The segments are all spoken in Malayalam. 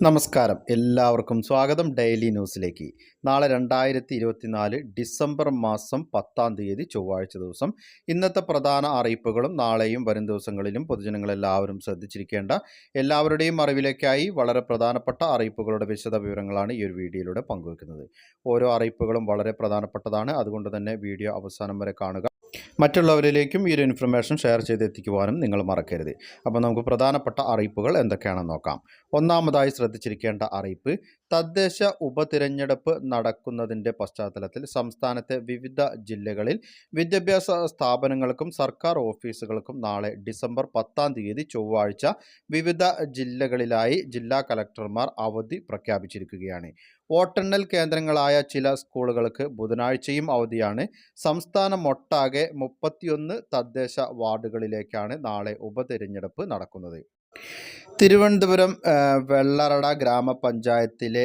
നമസ്കാരം. എല്ലാവർക്കും സ്വാഗതം ഡെയിലി ന്യൂസിലേക്ക്. നാളെ രണ്ടായിരത്തി ഇരുപത്തിനാല് ഡിസംബർ മാസം പത്താം തീയതി ചൊവ്വാഴ്ച ദിവസം ഇന്നത്തെ പ്രധാന അറിയിപ്പുകളും നാളെയും വരും ദിവസങ്ങളിലും പൊതുജനങ്ങളെല്ലാവരും ശ്രദ്ധിച്ചിരിക്കേണ്ട എല്ലാവരുടെയും അറിവിലേക്കായി വളരെ പ്രധാനപ്പെട്ട അറിയിപ്പുകളുടെ വിശദ വിവരങ്ങളാണ് ഈ ഒരു വീഡിയോയിലൂടെ പങ്കുവെക്കുന്നത്. ഓരോ അറിയിപ്പുകളും വളരെ പ്രധാനപ്പെട്ടതാണ്. അതുകൊണ്ട് തന്നെ വീഡിയോ അവസാനം വരെ കാണുക. മറ്റുള്ളവരിലേക്കും ഈ ഒരു ഇൻഫർമേഷൻ ഷെയർ ചെയ്ത് എത്തിക്കുവാനും നിങ്ങൾ മറക്കരുത്. അപ്പോൾ നമുക്ക് പ്രധാനപ്പെട്ട അറിയിപ്പുകൾ എന്തൊക്കെയാണെന്ന് നോക്കാം. ഒന്നാമതായി ശ്രദ്ധിച്ചിരിക്കേണ്ട അറിയിപ്പ് തദ്ദേശ ഉപതിരഞ്ഞെടുപ്പ് നടക്കുന്നതിന്റെ പശ്ചാത്തലത്തിൽ സംസ്ഥാനത്തെ വിവിധ ജില്ലകളിൽ വിദ്യാഭ്യാസ സ്ഥാപനങ്ങൾക്കും സർക്കാർ ഓഫീസുകൾക്കും നാളെ ഡിസംബർ പത്താം തീയതി ചൊവ്വാഴ്ച വിവിധ ജില്ലകളിലായി ജില്ലാ കലക്ടർമാർ അവധി പ്രഖ്യാപിച്ചിരിക്കുകയാണ്. വോട്ടെണ്ണൽ കേന്ദ്രങ്ങളായ ചില സ്കൂളുകൾക്ക് ബുധനാഴ്ചയും അവധിയാണ്. സംസ്ഥാനമൊട്ടാകെ മുപ്പത്തിയൊന്ന് തദ്ദേശ വാർഡുകളിലേക്കാണ് നാളെ ഉപതെരഞ്ഞെടുപ്പ് നടക്കുന്നത്. തിരുവനന്തപുരം വെള്ളറട ഗ്രാമപഞ്ചായത്തിലെ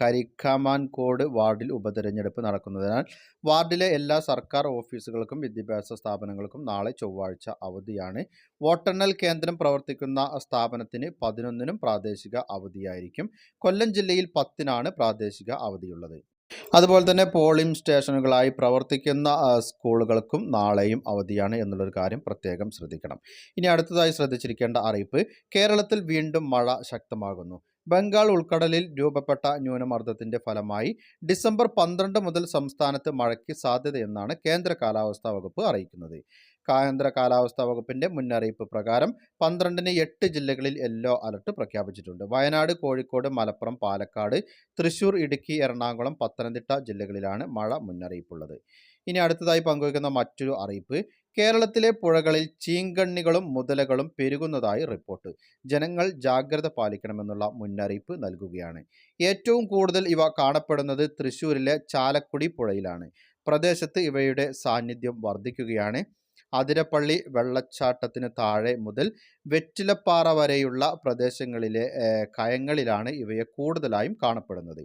കരിക്കമാൻകോട് വാർഡിൽ ഉപതെരഞ്ഞെടുപ്പ് നടക്കുന്നതിനാൽ വാർഡിലെ എല്ലാ സർക്കാർ ഓഫീസുകൾക്കും വിദ്യാഭ്യാസ സ്ഥാപനങ്ങൾക്കും നാളെ ചൊവ്വാഴ്ച അവധിയാണ്. വോട്ടെണ്ണൽ കേന്ദ്രം പ്രവർത്തിക്കുന്ന സ്ഥാപനത്തിന് പതിനൊന്നിനും പ്രാദേശിക അവധിയായിരിക്കും. കൊല്ലം ജില്ലയിൽ പത്തിനാണ് പ്രാദേശിക അവധിയുള്ളത്. അതുപോലെ തന്നെ പോളിംഗ് സ്റ്റേഷനുകളായി പ്രവർത്തിക്കുന്ന സ്കൂളുകൾക്കും നാളെയും അവധിയാണ് എന്നുള്ളൊരു കാര്യം പ്രത്യേകം ശ്രദ്ധിക്കണം. ഇനി അടുത്തതായി ശ്രദ്ധിച്ചിരിക്കേണ്ട അറിയിപ്പ് കേരളത്തിൽ വീണ്ടും മഴ ശക്തമാകുന്നു. ബംഗാൾ ഉൾക്കടലിൽ രൂപപ്പെട്ട ന്യൂനമർദ്ദത്തിന്റെ ഫലമായി ഡിസംബർ പന്ത്രണ്ട് മുതൽ സംസ്ഥാനത്ത് മഴയ്ക്ക് സാധ്യതയെന്നാണ് കേന്ദ്ര കാലാവസ്ഥാ വകുപ്പ് അറിയിക്കുന്നത്. കേന്ദ്ര കാലാവസ്ഥാ വകുപ്പിന്റെ മുന്നറിയിപ്പ് പ്രകാരം പന്ത്രണ്ടിന് എട്ട് ജില്ലകളിൽ യെല്ലോ അലർട്ട് പ്രഖ്യാപിച്ചിട്ടുണ്ട്. വയനാട് കോഴിക്കോട് മലപ്പുറം പാലക്കാട് തൃശൂർ ഇടുക്കി എറണാകുളം പത്തനംതിട്ട ജില്ലകളിലാണ് മഴ മുന്നറിയിപ്പുള്ളത്. ഇനി അടുത്തതായി പങ്കുവയ്ക്കുന്ന മറ്റൊരു അറിയിപ്പ് കേരളത്തിലെ പുഴകളിൽ ചീങ്കണ്ണികളും മുതലകളും പെരുകുന്നതായി റിപ്പോർട്ട്. ജനങ്ങൾ ജാഗ്രത പാലിക്കണമെന്നുള്ള മുന്നറിയിപ്പ് നൽകുകയാണ്. ഏറ്റവും കൂടുതൽ ഇവ കാണപ്പെടുന്നത് തൃശൂരിലെ ചാലക്കുടി പുഴയിലാണ്. പ്രദേശത്ത് ഇവയുടെ സാന്നിധ്യം വർദ്ധിക്കുകയാണ്. അതിരപ്പള്ളി വെള്ളച്ചാട്ടത്തിന് താഴെ മുതൽ വെറ്റിലപ്പാറ വരെയുള്ള പ്രദേശങ്ങളിലെ കയങ്ങളിലാണ് ഇവയെ കൂടുതലായും കാണപ്പെടുന്നത്.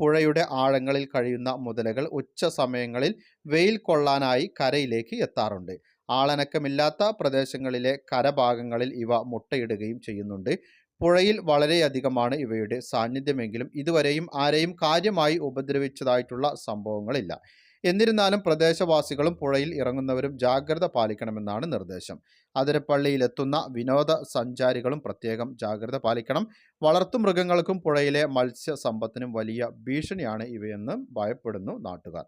പുഴയുടെ ആഴങ്ങളിൽ കഴിയുന്ന മുതലകൾ ഉച്ച സമയങ്ങളിൽ വെയിൽ കൊള്ളാനായി കരയിലേക്ക് എത്താറുണ്ട്. ആളനക്കമില്ലാത്ത പ്രദേശങ്ങളിലെ കരഭാഗങ്ങളിൽ ഇവ മുട്ടയിടുകയും ചെയ്യുന്നുണ്ട്. പുഴയിൽ വളരെയധികമാണ് ഇവയുടെ സാന്നിധ്യമെങ്കിലും ഇതുവരെയും ആരെയും കാര്യമായി ഉപദ്രവിച്ചതായിട്ടുള്ള സംഭവങ്ങളില്ല. എന്നിരുന്നാലും പ്രദേശവാസികളും പുഴയിൽ ഇറങ്ങുന്നവരും ജാഗ്രത പാലിക്കണമെന്നാണ് നിർദ്ദേശം. അതിരപ്പള്ളിയിലെത്തുന്ന വിനോദ സഞ്ചാരികളും പ്രത്യേകം ജാഗ്രത പാലിക്കണം. വളർത്തുമൃഗങ്ങൾക്കും പുഴയിലെ മത്സ്യസമ്പത്തിനും വലിയ ഭീഷണിയാണ് ഇവയെന്ന് ഭയപ്പെടുന്നു നാട്ടുകാർ.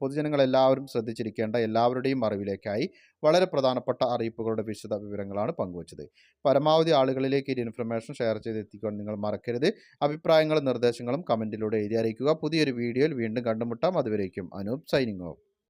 പൊതുജനങ്ങൾ എല്ലാവരും ശ്രദ്ധിച്ചിരിക്കേണ്ട എല്ലാവരുടെയും അറിവിലേക്കായി വളരെ പ്രധാനപ്പെട്ട അറിയിപ്പുകളുടെ വിശദ വിവരങ്ങളാണ് പങ്കുവച്ചത്. പരമാവധി ആളുകളിലേക്ക് ഈ ഇൻഫർമേഷൻ ഷെയർ ചെയ്ത് എത്തിക്കാൻ നിങ്ങൾ മറക്കരുത്. അഭിപ്രായങ്ങളും നിർദ്ദേശങ്ങളും കമന്റിലൂടെ എഴുതി അറിയിക്കുക. പുതിയൊരു വീഡിയോയിൽ വീണ്ടും കണ്ടുമുട്ടാം. അതുവരേക്കും അനൂപ് സൈനിങ് ഓഫ്.